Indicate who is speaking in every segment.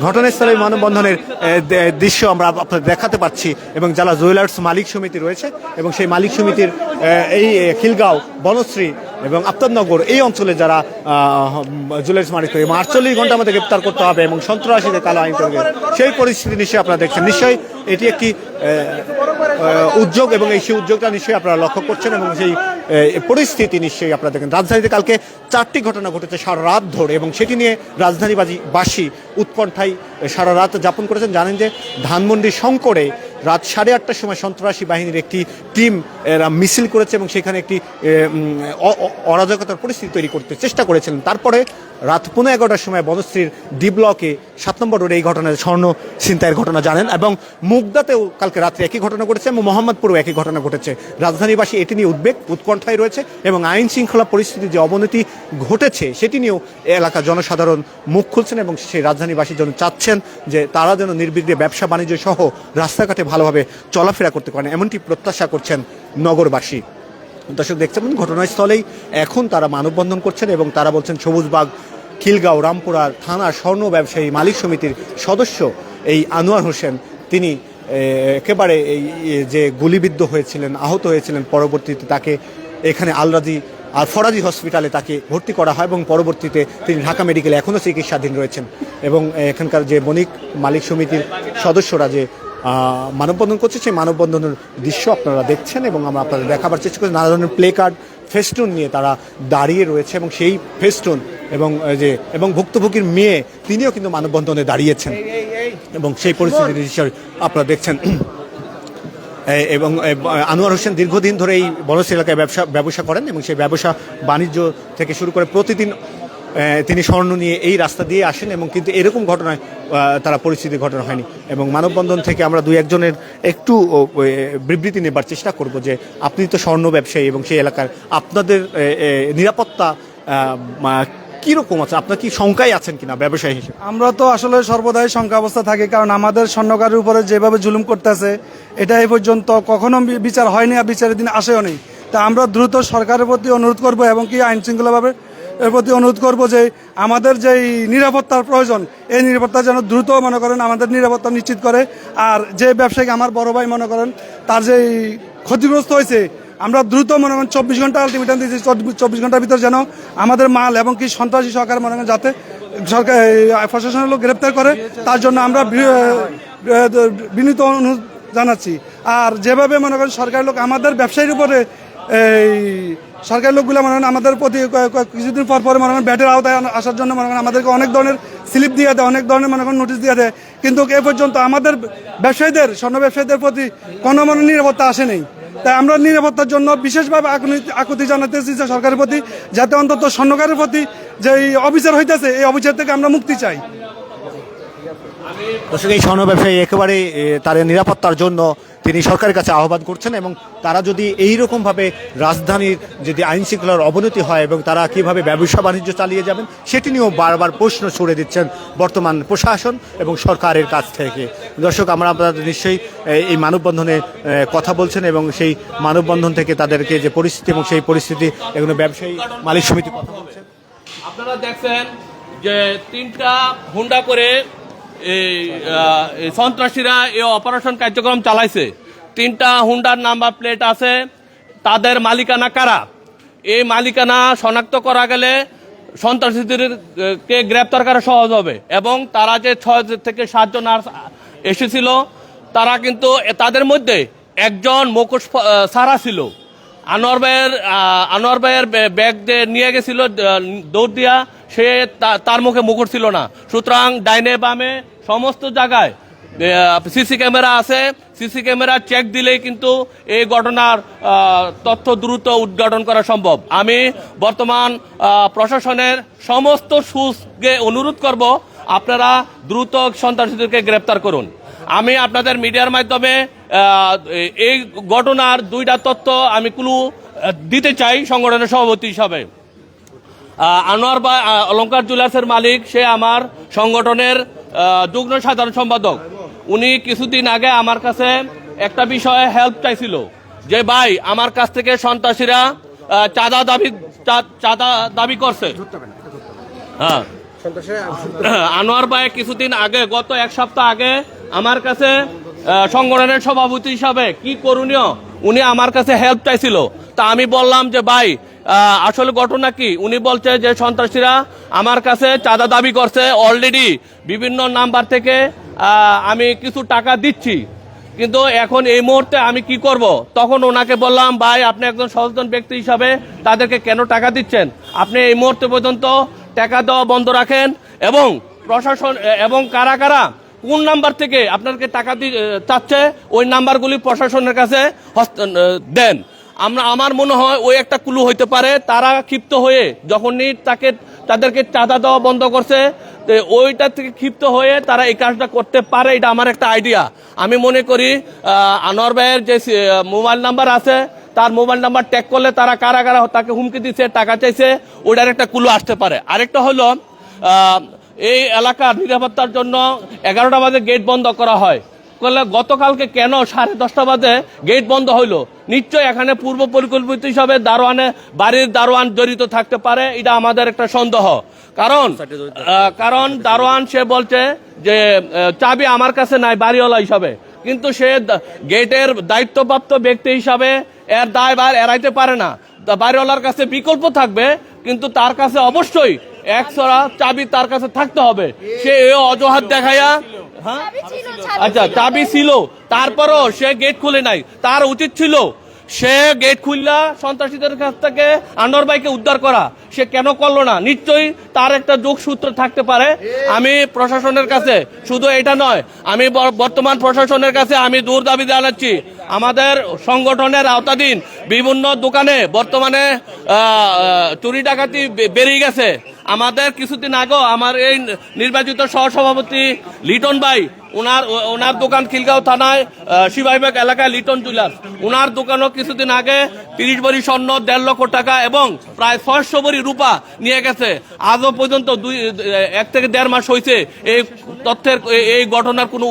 Speaker 1: ঘটনাস্থলে মানববন্ধনের দৃশ্য আমরা আপ- আপনাদের দেখাতে পাচ্ছি এবং যারা জুয়েলার্স মালিক সমিতি রয়েছে এবং সেই মালিক সমিতির এই খিলগাঁও, বনশ্রী এবং আফতাবনগর এই অঞ্চলে যারা জুয়েলার্স মালিক এবং আটচল্লিশ ঘণ্টার মধ্যে গ্রেপ্তার করতে হবে এবং সন্ত্রাসীদের কালো আইন করবে। সেই পরিস্থিতি নিশ্চয়ই আপনারা দেখছেন। নিশ্চয়ই এটি একটি উদ্যোগ এবং এই সেই উদ্যোগটা নিশ্চয়ই আপনারা লক্ষ্য করছেন এবং সেই পরিস্থিতি নিশ্চয়ই আপনারা দেখেন। রাজধানীতে কালকে চারটি ঘটনা ঘটেছে সারা রাত ধরে এবং সেটি নিয়ে রাজধানীবাসী বাসী উৎকণ্ঠায় সারা রাত যাপন করেছেন। জানেন যে ধানমন্ডি শঙ্করে রাত সাড়ে আটটার সময় সন্ত্রাসী বাহিনীর একটি টিম এরা মিছিল করেছে এবং সেখানে একটি অরাজকতার পরিস্থিতি তৈরি করতে চেষ্টা করেছিলেন। তারপরে রাত পনেরো এগারোটার সময় বনশ্রীর ডি ব্লকে সাত নম্বর রোডে এই ঘটনায় স্বর্ণ ছিনতাইয়ের ঘটনা জানেন এবং মুগদাতেও কালকে রাত্রে একই ঘটনা ঘটেছে এবং মোহাম্মদপুরেও একই ঘটনা ঘটেছে। রাজধানীবাসী এটি নিয়ে উদ্বেগ, উৎকণ্ঠায় রয়েছে এবং আইন শৃঙ্খলা পরিস্থিতির যে অবনতি ঘটেছে, সেটি নিয়েও এলাকার জনসাধারণ মুখ খুলছেন এবং সেই রাজধানীবাসীর জন্য চাচ্ছেন যে তারা যেন নির্বিঘ্নে ব্যবসা বাণিজ্য সহ রাস্তাঘাটে ভালোভাবে চলাফেরা করতে পারেন, এমনটি প্রত্যাশা করছেন নগরবাসী। দর্শক দেখছেন ঘটনাস্থলেই এখন তারা মানববন্ধন করছেন এবং তারা বলছেন সবুজবাগ খিলগাঁও রামপুরার থানার স্বর্ণ ব্যবসায়ী মালিক সমিতির সদস্য এই আনোয়ার হোসেন, তিনি একেবারে এই যে গুলিবিদ্ধ হয়েছিলেন, আহত হয়েছিলেন, পরবর্তীতে তাকে এখানে আলরাজি আর ফরাজি হসপিটালে তাকে ভর্তি করা হয় এবং পরবর্তীতে তিনি ঢাকা মেডিকেলে এখনও চিকিৎসাধীন রয়েছেন এবং এখানকার যে বণিক মালিক সমিতির সদস্যরা যে মানববন্ধন করছে, সেই মানববন্ধনের দৃশ্য আপনারা দেখছেন এবং আমরা আপনাদের দেখাবার চেষ্টা করছি। নানা ধরনের প্লে কার্ড ফেস্টুন নিয়ে তারা দাঁড়িয়ে রয়েছে এবং সেই ফেস্টুন এবং যে এবং ভুক্তভোগীর মেয়ে তিনিও কিন্তু মানববন্ধনে দাঁড়িয়েছেন। এবং সেই পরিস্থিতি আপনারা দেখছেন। এবং আনোয়ার হোসেন দীর্ঘদিন ধরে এই বনশ্রী এলাকায় ব্যবসা ব্যবসা করেন এবং সেই ব্যবসা বাণিজ্য থেকে শুরু করে প্রতিদিন তিনি স্বর্ণ নিয়ে এই রাস্তা দিয়ে আসেন এবং কিন্তু এরকম ঘটনায় তারা পরিস্থিতি ঘটনা হয়নি। এবং মানববন্ধন থেকে আমরা দুই একজনের একটু বিবৃতি নেবার চেষ্টা করব যে আপনি তো স্বর্ণ ব্যবসায়ী এবং সেই এলাকার, আপনাদের নিরাপত্তা কীরকম আছে? আপনার কি শঙ্কায় আছেন কিনা ব্যবসায়ী হিসেবে?
Speaker 2: আমরা তো আসলে সর্বদাই শঙ্কা অবস্থা থাকি, কারণ আমাদের স্বর্ণকারের উপরে যেভাবে জুলুম করতেছে, এটা এই পর্যন্ত কখনো বিচার হয়নি আর বিচারের দিন আসেও নেই। তা আমরা দ্রুত সরকারের প্রতি অনুরোধ করব এবং কি আইন শৃঙ্খলাভাবে এর প্রতি অনুরোধ করব যে আমাদের যেই নিরাপত্তার প্রয়োজন, এই নিরাপত্তা যেন দ্রুত মনে করেন আমাদের নিরাপত্তা নিশ্চিত করে। আর যে ব্যবসায়ী আমার বড় ভাই মনে করেন, তার যেই ক্ষতিগ্রস্ত হয়েছে, আমরা দ্রুত মনে করেন চব্বিশ ঘণ্টা আলটিমেটাম দিয়েছি, চব্বিশ ঘণ্টার ভিতর যেন আমাদের মাল এবং কি সন্ত্রাসী সরকার মনে করেন যাতে সরকার প্রশাসনের লোক গ্রেপ্তার করে, তার জন্য আমরা বিনীত অনুরোধ জানাচ্ছি। আর যেভাবে মনে করেন সরকারের লোক আমাদের ব্যবসায়ীর উপরে এই সরকারি লোকগুলো মনে করেন আমাদের প্রতি কিছুদিন পর পরে মনে করেন ব্যাটের আওতায় আসার জন্য মনে করেন আমাদেরকে অনেক ধরনের স্লিপ দিয়ে দেয়, অনেক ধরনের মনে করেন নোটিশ দিয়ে দেয়। কিন্তু এ পর্যন্ত আমাদের ব্যবসায়ীদের, স্বর্ণ ব্যবসায়ীদের প্রতি কোনো মনে নিরাপত্তা আসে নেই তাই আমরা নিরাপত্তার জন্য বিশেষভাবে আকুতি- জানাতেছি যে সরকারের প্রতি, যাতে অন্তত স্বর্ণকারের প্রতি যে অবিচার হইতেছে, এই অবিচার থেকে আমরা মুক্তি চাই।
Speaker 1: দর্শক, এই স্বর্ণ ব্যবসায়ী একেবারে তার নিরাপত্তার জন্য তিনি সরকারের কাছে আহ্বান করছেন এবং তারা যদি এই রকমভাবে রাজধানীর যদি আইন শৃঙ্খলার অবনতি হয় এবং তারা কীভাবে ব্যবসা বাণিজ্য চালিয়ে যাবেন, সেটি নিয়েও বারবার প্রশ্ন ছুড়ে দিচ্ছেন বর্তমান প্রশাসন এবং সরকারের কাছ থেকে। দর্শক, আমরা আপনাদের নিশ্চয়ই এই মানববন্ধনে কথা বলছেন এবং সেই মানববন্ধন থেকে তাদেরকে যে পরিস্থিতি এবং সেই পরিস্থিতি এগুলো ব্যবসায়ী মালিক সমিতি কথা বলছেন।
Speaker 3: আপনারা দেখছেন যে তিনটা হুন্ডা করে এই সন্ত্রাসীরা এই অপারেশন কার্যক্রম চালাইছে। তিনটা হুন্ডার নাম্বার প্লেট আছে। তাদের মালিকানা কারা? এই মালিকানা শনাক্ত করা গেলে সন্ত্রাসীদেরকে গ্রেপ্তার করা সহজ হবে এবং তারা যে ছয় থেকে সাতজন আর এসেছিল, তারা কিন্তু তাদের মধ্যে একজন মুখোশ সারা ছিল। আনোয়ার ভাইয়ের আনোয়ার ভাইয়ের ব্যাগ নিয়ে গেছিল দৌড় দিয়া, সে তার মুখে মুকুট ছিল না। সুতরাং ডাইনে বামে সমস্ত জায়গায় সিসি ক্যামেরা আছে। সিসি ক্যামেরা চেক দিলেই কিন্তু এই ঘটনার তথ্য দ্রুত উদ্ঘাটন করা সম্ভব। আমি বর্তমান প্রশাসনের সমস্ত সুসকে অনুরোধ করব, আপনারা দ্রুত সন্ত্রাসীদেরকে গ্রেপ্তার করুন। আমি আপনাদের মিডিয়ার মাধ্যমে এই ঘটনার দুইটা তথ্য আমি ক্লু দিতে চাই সংগঠনের সভাপতি হিসাবে। আনোয়ার বা অলঙ্কার জুয়েলার্সের মালিক সে আমার সংগঠনের যুগ্ম সাধারণ সম্পাদক। উনি কিছুদিন আগে আমার কাছে একটা বিষয়ে হেল্প চাইছিল যে ভাই আমার কাছ থেকে সন্ত্রাসীরা চাঁদা দাবি চাঁদা দাবি করছে। হ্যাঁ। আনোয়ার ভাই কিছুদিন আগে গত এক সপ্তাহ আগে আমার কাছে সংগঠনের সভাপতি হিসাবে কি করণীয়? উনি আমার কাছে হেল্প চাইছিল। তা আমি বললাম যে, ভাই আসলে ঘটনা কি? উনি বলছে যে, সন্ত্রাসীরা আমার কাছে চাঁদা দাবি করছে অলরেডি বিভিন্ন নাম্বার থেকে আমি কিছু টাকা দিচ্ছি। কিন্তু এখন এই মুহূর্তে আমি কি করব? তখন ওনাকে বললাম, ভাই, আপনি একজন সচেতন ব্যক্তি হিসাবে তাদেরকে কেন টাকা দিচ্ছেন? আপনি এই মুহূর্তে পর্যন্ত টাকা দেওয়া বন্ধ রাখেন এবং প্রশাসন, এবং কারা কারা কোন নাম্বার থেকে আপনাকে টাকা দি- চাচ্ছে, ওই নাম্বারগুলি প্রশাসনের কাছে দেন। আমরা আমার মনে হয় ওই একটা কুলু হইতে পারে, তারা ক্ষিপ্ত হয়ে যখনই তাকে তাদেরকে চাঁদা দেওয়া বন্ধ করছে ওইটা থেকে ক্ষিপ্ত হয়ে তারা এই কাজটা করতে পারে, এটা আমার একটা আইডিয়া আমি মনে করি আনোয়ার ভাইয়ের যে মোবাইল নাম্বার আছে, তার মোবাইল নাম্বার ট্যাগ করলে তারা কারা কারা তাকে হুমকি দিচ্ছে টাকা চাইছে, ওইটার একটা কুলু আসতে পারে। আরেকটা হলো এই এলাকার নিরাপত্তার জন্য এগারোটা বাজে গেট বন্ধ করা হয়। করলে গতকালকে কেন সাড়ে দশটা বাজে গেট বন্ধ হইল? নিশ্চয় এখানে পূর্ব পরিকল্পিত হিসাবে দারোয়ানে, বাড়ির দারোয়ান জড়িত থাকতে পারে, এটা আমাদের একটা সন্দেহ। কারণ কারণ দারোয়ান সে বলছে যে চাবি আমার কাছে নাই, বাড়িওয়ালা হিসাবে। কিন্তু সে গেটের দায়িত্বপ্রাপ্ত ব্যক্তি হিসাবে এর দায় বার এড়াইতে পারে না। বাড়িওয়ালার কাছে বিকল্প থাকবে, কিন্তু তার কাছে অবশ্যই একশোরা চাবি তার কাছে থাকতে হবে। সে অজুহাত দেখাইয়া হ্যাঁ? আচ্ছা চাবি ছিল। তারপরও সে গেট খুলে নাই। তার উচিত ছিল সে গেট খুললা সন্ত্রাসীদের কাছ থেকে আনোয়ার ভাইকে উদ্ধার করা। সে কেন করল না? নিশ্চয়ই তার একটা যোগসূত্র থাকতে পারে। আমি প্রশাসনের কাছে শুধু এটা নয় আমি বর্তমান প্রশাসনের কাছে আমি দূর দাবি জানাচ্ছি। আমাদের সংগঠনের আওতাধীন বিভিন্ন দোকানে বর্তমানে চুরি ডাকাতি বেরিয়ে গেছে। আমাদের কিছুদিন আগে আমার এই নির্বাচিত সহসভাপতি লিটন ভাই ওনার ওনার দোকান খিলগাঁও থানায় শিবাইবাগ এলাকায় লিটন জুয়েলার্স। ওনার দোকানও কিছুদিন আগে তিরিশ ভরি স্বর্ণ, দেড় লক্ষ টাকা এবং প্রায় ছয়শো ভরি রূপা নিয়ে গেছে। আজও পর্যন্ত দুই, এক থেকে দেড় মাস হয়েছে এই তথ্যের, এই- ঘটনার কোনো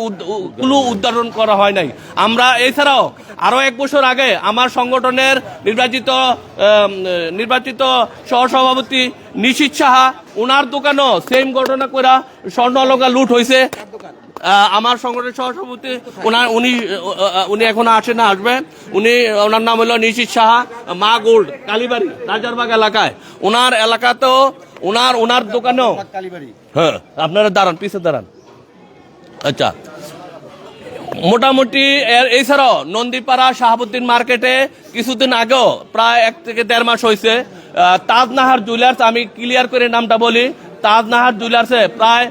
Speaker 3: কোনো উদ্ধারণ করা হয় নাই। আমরা এছাড়াও আরও এক বছর আগে আমার সংগঠনের নির্বাচিত নির্বাচিত সহসভাপতি নিশিত সাহা ওনার দোকানও সেম ঘটনা করা স্বর্ণলঙ্কা লুট হয়েছে আমার সংগঠনের সহসভাপতি, ওনার, উনি উনি এখন আসে না, আসবেন। উনি, ওনার নাম হলো নিশিত সাহা, মা গোল্ড, কালীবাড়ি, রাজারবাগ এলাকায়। ওনার এলাকাতেও, ওনার ওনার দোকানেও। হ্যাঁ আপনারা দাঁড়ান, পিছে দাঁড়ান। আচ্ছা। মোটামুটি, এর, এছাড়াও, নন্দীপাড়া শাহাবুদ্দিন মার্কেটে কিছুদিন আগেও, প্রায় এক থেকে দেড় মাস হয়েছে তাজনাহার জুয়েলার্স, আমি ক্লিয়ার করে নামটা বলি, তাজনাহার জুয়েলার্সে প্রায়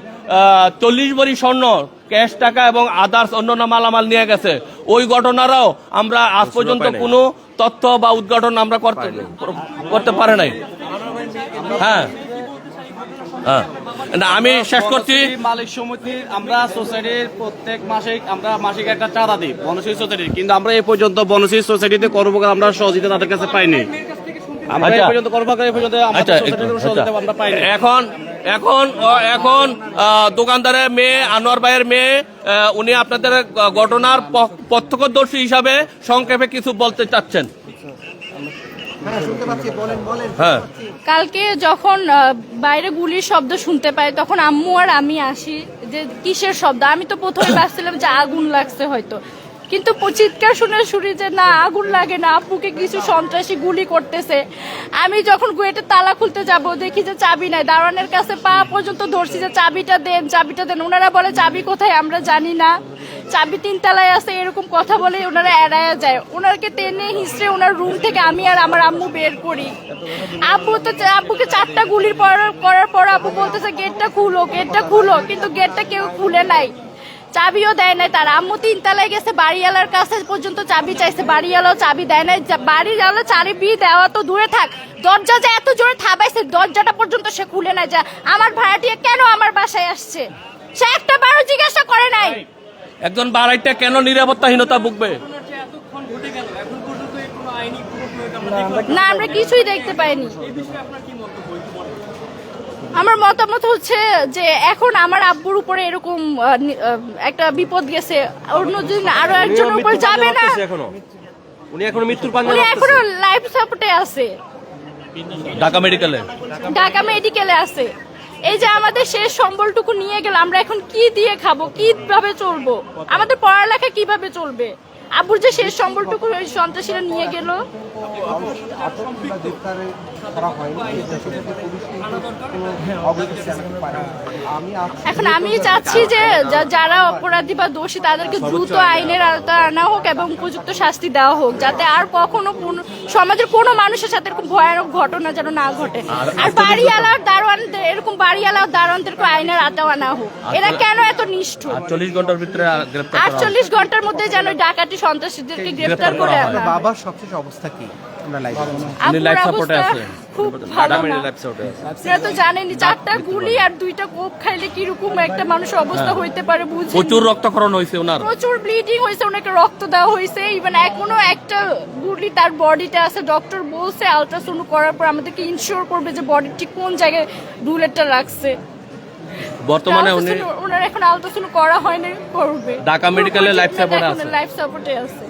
Speaker 3: চল্লিশ ভরি স্বর্ণ ক্যাশ টাকা এবং আদার্স অন্যান্য মালামাল নিয়ে গেছে। ওই ঘটনারও আমরা আজ পর্যন্ত কোনো তথ্য বা উদ্ঘাটন আমরা করতে করতে পারে নাই। হ্যাঁ। হ্যাঁ। না, আমি শেষ করছি।
Speaker 4: মালিক সমিতির আমরা সোসাইটির প্রত্যেক মাসে আমরা মাসিক একটা চাঁদা দিই বনশ্রী সোসাইটির। কিন্তু আমরা এই পর্যন্ত বনশ্রী সোসাইটিতে কর্মকার আমরা সহযোগিতা তাদের কাছে পাইনি। আমরা এই
Speaker 3: আচ্ছা।
Speaker 4: পর্যন্ত কর্মকার এই পর্যন্ত আমাদের
Speaker 3: আচ্ছা আচ্ছা।
Speaker 4: আমরা পাইনি।
Speaker 3: এখন এখন এখন দোকানদারের মেয়ে আনোয়ার ভাইয়ের মেয়ে উনি আপনাদের ঘটনার প্রত্যক্ষদর্শী হিসাবে সংক্ষেপে কিছু বলতে চাচ্ছেন। হ্যাঁ
Speaker 5: কালকে যখন বাইরে গুলির শব্দ শুনতে পাই তখন আম্মু আর আমি আসি যে কিসের শব্দ? আমি তো প্রথমে ভাবছিলাম যে আগুন লাগছে হয়তো। কিন্তু চিৎকার শুনে শুনি যে না, আগুন লাগে না, আব্বুকে কিছু সন্ত্রাসী গুলি করতেছে। আমি যখন গুয়েটে তালা খুলতে যাব, দেখি যে চাবি নাই। দারোয়ানের কাছে পা পর্যন্ত ধরছি যে চাবিটা দেন চাবিটা দেন। ওনারা বলে, চাবি কোথায়? আমরা জানি না। চাবি তিন তিনতলায় আছে, এরকম কথা বলে ওনারা এড়ায় যায়। ওনারকে টেনে হিসড়ে ওনার রুম থেকে আমি আর আমার আম্মু বের করি। আব্বু তো আব্বুকে চারটা গুলির পর- করার পর আব্বু বলতেছে, গেটটা খুলো গেটটা খুলো। কিন্তু গেটটা কেউ খুলে নাই। চাবিও দেয় নাই তার আম্মু তিনতলায় গেছে বাড়িওয়ালার কাছে পর্যন্ত চাবি চাইছে বাড়িওয়ালাও চাবি দেয় নাই। বাড়িওয়ালা চাবি দেওয়া তো দূরে থাক। দরজা যে এত জোরে থাবাইছে দরজাটা পর্যন্ত সে খুলে নাই। যা আমার ভাড়াটিয়া কেন আমার বাসায় আসছে? সে একটা বারো জিজ্ঞাসা করে নাই।
Speaker 3: একজন বাড়াইটা কেন নিরাপত্তাহীনতা ভুগবে?
Speaker 5: না আমরা কিছুই দেখতে পাইনি। আমার মতামত হচ্ছে যে এখন আমার আব্বুর উপরে এরকম একটা বিপদ গেছে। অন্যদিন আরও একজনের উপর যাবে না।
Speaker 4: উনি এখন মৃত্যুর পাঞ্জা
Speaker 5: উনি এখনও লাইফ সাপোর্টে আছে।
Speaker 3: ঢাকা মেডিকেলে
Speaker 5: ঢাকা মেডিকেলে আছে। এই যে আমাদের শেষ সম্বলটুকু নিয়ে গেল আমরা এখন কি দিয়ে খাব কীভাবে চলবো? আমাদের পড়ালেখা কীভাবে চলবে? আব্বুর যে শেষ সম্বলটুকু ওই সন্ত্রাসীরা নিয়ে গেল। এখন আমি চাচ্ছি যে যারা অপরাধী বা দোষী তাদেরকে দ্রুত আইনের আওতায় আনা হোক এবং উপযুক্ত শাস্তি দেওয়া হোক যাতে আর কখনো কোনো সমাজের কোনো মানুষের সাথে এরকম ভয়ানক ঘটনা যেন না ঘটে। আর বাড়িওয়ালা দারোয়ানদের এরকম বাড়িওয়ালা দারোয়ানদেরকে আইনের আওতায় আনা হোক। এরা কেন এত নিষ্ঠুর?
Speaker 3: চল্লিশ ঘণ্টার ভিতরে।
Speaker 5: আটচল্লিশ ঘণ্টার মধ্যে যেন ডাকাতি সন্ত্রাসীদেরকে গ্রেফতার করে আনা।
Speaker 6: বাবার সবশেষ অবস্থা কি?
Speaker 3: লাইফ সাপোর্টে আছে।
Speaker 5: খুব ভালো আপনারা তো জানেনই চারটা গুলি আর দুইটা কোপ খাইলে কীরকম একটা মানুষের অবস্থা হইতে পারে
Speaker 3: প্রচুর রক্তক্ষরণ হয়েছে ওনার।
Speaker 5: প্রচুর ব্লিডিং ওনাকে রক্ত দেওয়া হয়েছে ইভেন এখনও একটা গুলি তার বডিতে আছে। ডক্টর বলছে আলট্রাসাউন্ড করার পর আমাদেরকে ইনশিওর করবে যে বডি ঠিক কোন জায়গায় বুলেটটা লাগছে।
Speaker 3: বর্তমানে উনি
Speaker 5: ওনার এখন আলট্রাসাউন্ড করা হয়নি করবে।
Speaker 3: ঢাকা মেডিকেলে support এ আছে।
Speaker 5: লাইফ সাপোর্টে আছে।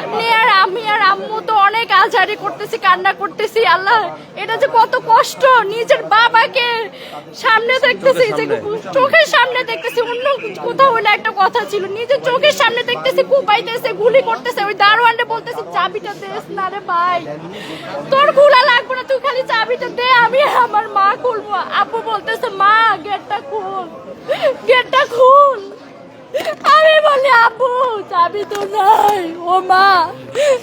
Speaker 5: আপনি আর আমি আর আম্মু তো অনেক আজারি করতেছি কান্না করতেছি। আল্লাহ এটা যে কত কষ্ট নিজের বাবাকে সামনে দেখতেছি যে চোখের সামনে দেখতেছি অন্য কোথাও হলে একটা কথা ছিল। নিজের চোখের সামনে দেখতেছি কুপাইতেছে গুলি করতেছে ওই দারোয়ানটা চাবিটা দেস না রে ভাই। তোর খোলা লাগবে না, তুই খালি চাবিটা দে, আমি আমার মা খুলবো। আপু বলতেছে, মা, গেটটা খুল গেটটা খুল। আমি বলি, আপু, চাবি তো নাই, ও মা,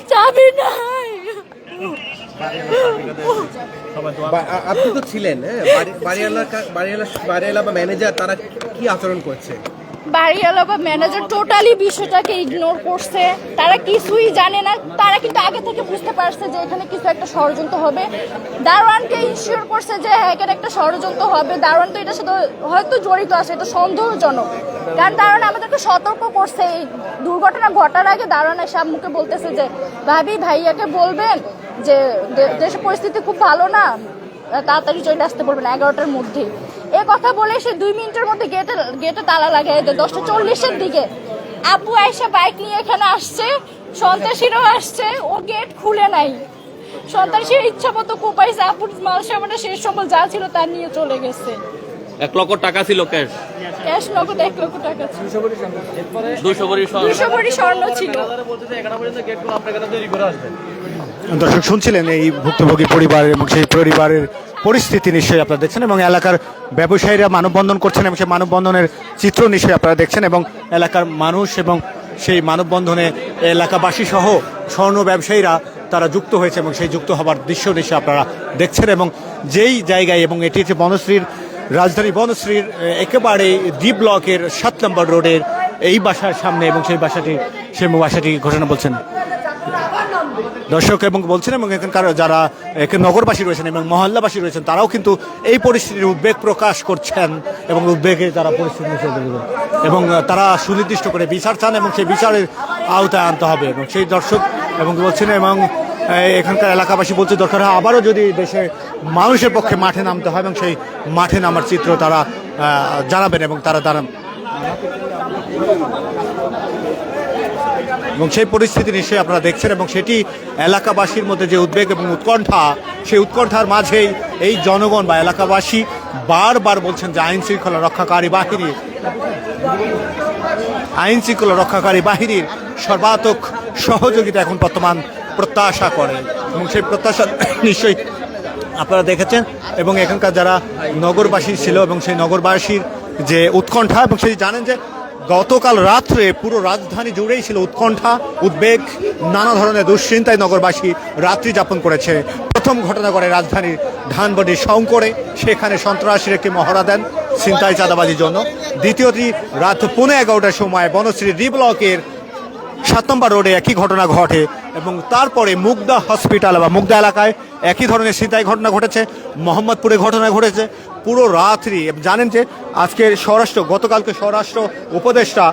Speaker 5: চাবি নাই।
Speaker 6: আপনি তো ছিলেন হ্যাঁ? বাড়ি- বাড়িওয়ালা বাড়িওয়ালা বাড়িওয়ালা বা ম্যানেজার তারা কি আচরণ করছে?
Speaker 5: বাড়িওয়ালা বা ম্যানেজার টোটালি বিষয়টাকে ইগনোর করছে। তারা কিছুই জানে না। তারা কিন্তু আগে থেকে বুঝতে পারছে যে এখানে কিছু একটা ষড়যন্ত্র হবে। দারোয়ানকে ইনশিওর করছে যে হ্যাঁ এখানে একটা ষড়যন্ত্র হবে। দারোয়ান তো এটার সাথে হয়তো জড়িত আছে, এটা সন্দেহজনক। কারণ দারোয়ান আমাদেরকে সতর্ক করছে। এই দুর্ঘটনা ঘটার আগে দারোয়ান এসে মুখে বলতেছে যে, ভাবি, ভাইয়াকে বলবেন যে দেশের পরিস্থিতি খুব ভালো না? তাড়াতাড়ি চলে আসতে বলবেন এগারোটার মধ্যে। এ কথা বলে সে দুই মিনিটের মধ্যে গেটে গেটে তালা লাগাই দেয় দশটা চল্লিশের দিকে। আব্বু আয়সা বাইক নিয়ে এখানে আসছে সন্ত্রাসীরাও আসছে ও গেট খুলে নাই। সন্ত্রাসীর ইচ্ছা মতো কোপাইছে আপুর মাল সামানা শেষ সম্বল যা ছিল তা নিয়ে চলে গেছে।
Speaker 3: এক লক্ষ টাকা ছিল ক্যাশ
Speaker 5: ক্যাশ নগদ এক লক্ষ টাকা ছিল।
Speaker 3: দুশো ভরি স্বর্ণ।
Speaker 5: দুশো ভরি স্বর্ণ। ছিল।
Speaker 4: বলতেছে এগারো পর্যন্ত গেট করে আপনার কাছে তৈরি করে আসবেন
Speaker 1: দর্শক শুনছিলেন এই ভুক্তভোগী পরিবার এবং সেই পরিবারের পরিস্থিতি নিশ্চয়ই আপনারা দেখছেন এবং এলাকার ব্যবসায়ীরা মানববন্ধন করছেন এবং সেই মানববন্ধনের চিত্র নিশ্চয়ই আপনারা দেখছেন এবং এলাকার মানুষ এবং সেই মানববন্ধনে এলাকাবাসী সহ স্বর্ণ ব্যবসায়ীরা তারা যুক্ত হয়েছে এবং সেই যুক্ত হবার দৃশ্য নিশ্চয়ই আপনারা দেখছেন এবং যেই জায়গায় এবং এটি হচ্ছে বনশ্রীর রাজধানী বনশ্রীর একেবারে ডি ব্লকের সাত নম্বর রোডের এই বাসার সামনে এবং সেই বাসাটি সেই বাসাটি ঘটনা বলছেন। দর্শক এবং বলছেন এবং এখানকার যারা নগরবাসী রয়েছেন এবং মহল্লাবাসী রয়েছেন, তারাও কিন্তু এই পরিস্থিতির উদ্বেগ প্রকাশ করছেন এবং উদ্বেগে তারা পরিস্থিতি। এবং তারা সুনির্দিষ্ট করে বিচার চান এবং সেই বিচারের আওতায় আনতে হবে এবং সেই দর্শক এবং বলছেন এবং এখানকার এলাকাবাসী বলছে, দরকার হয় আবারও যদি দেশে মানুষের পক্ষে মাঠে নামতে হয় এবং সেই মাঠে নামার চিত্র তারা জানাবেন এবং তারা দাঁড়ান এবং সেই পরিস্থিতি নিশ্চয়ই আপনারা দেখছেন এবং সেটি এলাকাবাসীর মধ্যে যে উদ্বেগ এবং উৎকণ্ঠা, সেই উৎকণ্ঠার মাঝেই এই জনগণ বা এলাকাবাসী বারবার বলছেন যে আইন শৃঙ্খলা রক্ষাকারী বাহিনী আইন শৃঙ্খলা রক্ষাকারী বাহিনীর সর্বাত্মক সহযোগিতা এখন বর্তমান প্রত্যাশা করে। এবং সেই প্রত্যাশা নিশ্চয়ই আপনারা দেখেছেন এবং এখানকার যারা নগরবাসী ছিল এবং সেই নগরবাসীর যে উৎকণ্ঠা এবং সেই জানেন যে গতকাল রাত্রে পুরো রাজধানী জুড়েই ছিল উৎকণ্ঠা, উদ্বেগ, নানা ধরনের দুশ্চিন্তায় নগরবাসী রাত্রি যাপন করেছে। প্রথম ঘটনা করে রাজধানীর ধানবাড়ির শঙ্করে। সেখানে সন্ত্রাসীর একটি মহড়া দেন ছিনতাই চাঁদাবাজির জন্য। দ্বিতীয়টি রাত পৌনে এগারোটার সময় বনশ্রী ডি ব্লকের সাত নম্বর রোডে একই ঘটনা ঘটে এবং তারপরে মুগদা হসপিটাল বা মুগদা এলাকায় একই ধরনের ছিনতাই ঘটনা ঘটেছে। মোহাম্মদপুরে ঘটনা ঘটেছে। পুরো রাত্রি জানেন যে আজকের স্বরাষ্ট্র, গতকালকে স্বরাষ্ট্র উপদেষ্টা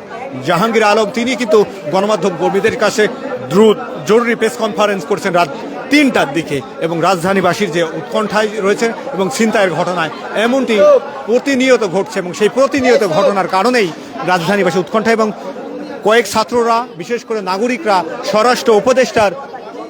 Speaker 1: জাহাঙ্গীর আলম, তিনি কিন্তু গণমাধ্যম কর্মীদের কাছে দ্রুত জরুরি প্রেস কনফারেন্স করছেন রাত তিনটার দিকে এবং রাজধানীবাসীর যে উৎকণ্ঠায় রয়েছে এবং ছিনতাইয়ের ঘটনায়। এমনটি প্রতিনিয়ত ঘটছে এবং সেই প্রতিনিয়ত ঘটনার কারণেই রাজধানীবাসী উৎকণ্ঠা এবং কয়েক ছাত্ররা, বিশেষ করে নাগরিকরা, স্বরাষ্ট্র উপদেষ্টার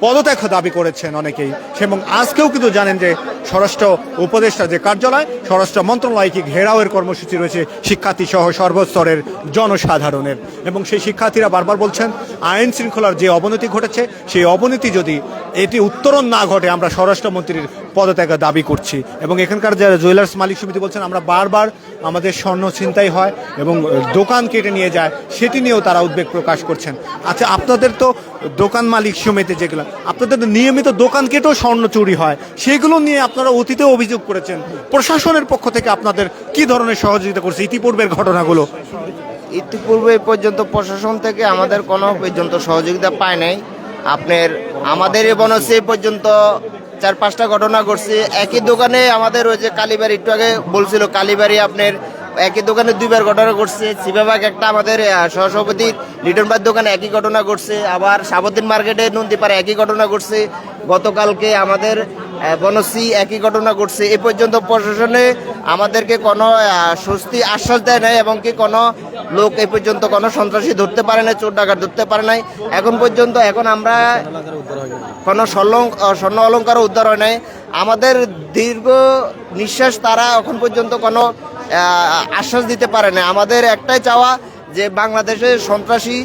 Speaker 1: পদত্যাগ দাবি করেছেন অনেকেই। এবং আজকেও কিন্তু জানেন যে স্বরাষ্ট্র উপদেষ্টা যে কার্যালয়, স্বরাষ্ট্র মন্ত্রণালয়কে ঘেরাওয়ের কর্মসূচি রয়েছে শিক্ষার্থী সহ সর্বস্তরের জনসাধারণের। এবং সেই শিক্ষার্থীরা বারবার বলছেন, আইন শৃঙ্খলার যে অবনতি ঘটেছে, সেই অবনতি যদি এটি উত্তরণ না ঘটে, আমরা স্বরাষ্ট্রমন্ত্রীর পদত্যাগের দাবি করছি। এবং এখানকার যারা জুয়েলার্স মালিক সমিতি বলছেন, আমরা বারবার আমাদের স্বর্ণ ছিনতাই হয় এবং দোকান কেটে নিয়ে যায়, সেটি নিয়েও তারা উদ্বেগ প্রকাশ করছেন। আচ্ছা আপনাদের তো দোকান মালিক সমিতি যেগুলো, আপনাদের নিয়মিত দোকান কেটেও স্বর্ণ চুরি হয়, সেগুলো নিয়ে আপনারা অতীতেও অভিযোগ করেছেন। প্রশাসনের পক্ষ থেকে আপনাদের কি ধরনের সহযোগিতা করছে? ইতিপূর্বের ঘটনাগুলো।
Speaker 7: ইতিপূর্বে পর্যন্ত প্রশাসন থেকে আমাদের কোনো পর্যন্ত সহযোগিতা পায় নাই। আপনার, আমাদের বনশ্রী পর্যন্ত চার পাঁচটা ঘটনা ঘটছে। একই দোকানে আমাদের ওই যে কালীবাড়ি, একটু আগে বলছিল কালীবাড়ি আপনার একই দোকানে দুইবার ঘটনা ঘটছে। সিবাবাগ একটা আমাদের সহসভাপতি লিটনবার দোকানে একই ঘটনা ঘটছে। আবার সাবুদ্দিন মার্কেটে নন্দীপাড়া একই ঘটনা ঘটছে। গতকালকে আমাদের বনশ্রী একই ঘটনা ঘটছে। এ পর্যন্ত প্রশাসনে আমাদেরকে কোনো স্বস্তি আশ্বাস দেয় নাই এবং কি কোনো লোক এ পর্যন্ত কোনো সন্ত্রাসী ধরতে পারে নাই, চোর ডাকাত ধরতে পারে নাই। এখন পর্যন্ত, এখন আমরা কোনো স্বর্ণ স্বর্ণ অলঙ্কার উদ্ধার হয় নাই। আমাদের দীর্ঘ নিঃশ্বাস তারা এখন পর্যন্ত কোনো আশ্বাস দিতে পারে না আমাদের একটাই চাওয়া যে বাংলাদেশে সন্ত্রাসী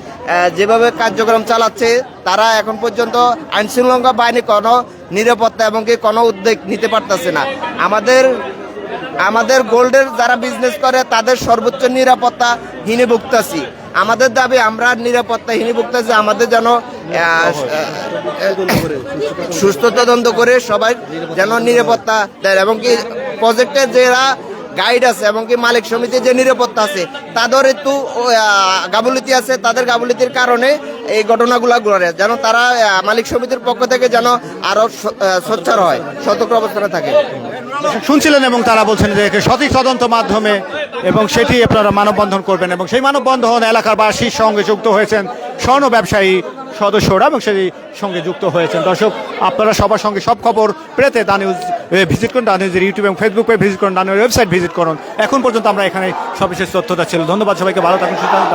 Speaker 7: যেভাবে কার্যক্রম চালাচ্ছে, তারা এখন পর্যন্ত আইনশৃঙ্খলা বাহিনী কোনো নিরাপত্তা এবং কি কোনো উদ্যোগ নিতে পারতেছে না। আমাদের আমাদের গোল্ডের যারা বিজনেস করে, তাদের সর্বোচ্চ নিরাপত্তা হীনে ভুগতাছি আমাদের দাবি, আমরা নিরাপত্তা হীনে ভুগতাছি আমাদের যেন সুস্থ তদন্ত করে সবাই যেন নিরাপত্তা দেয় এবং কি প্রজেক্টের যারা গাইড আছে এবং কি মালিক সমিতির যে নিরাপত্তা আছে, তাদের একটু গাফিলতি আছে, তাদের গাফিলতির কারণে এই ঘটনাগুলো ঘটে যেন তারা মালিক সমিতির পক্ষ থেকে যেন আরও সোচ্চার হয়, সতর্ক অবস্থানে থাকে।
Speaker 1: শুনছিলেন এবং তারা বলছেন যে সঠিক তদন্ত মাধ্যমে এবং সেটি আপনারা মানববন্ধন করবেন এবং সেই মানববন্ধন এলাকার বাসীর সঙ্গে যুক্ত হয়েছেন স্বর্ণ ব্যবসায়ী সদস্যরা এবং সেই সঙ্গে যুক্ত হয়েছেন। দর্শক, আপনারা সবার সঙ্গে সব খবর পেতে দা নিউজ ভিজিট করুন নিজের ইউটিউব এবং ফেসবুক পেজ ভিজিট করুন তাদের ওয়েবসাইট ভিজিট করুন। এখন পর্যন্ত আমরা এখানে সবিশেষ তথ্যটা ছিল ধন্যবাদ সবাইকে, ভালো থাকুন সুতরাং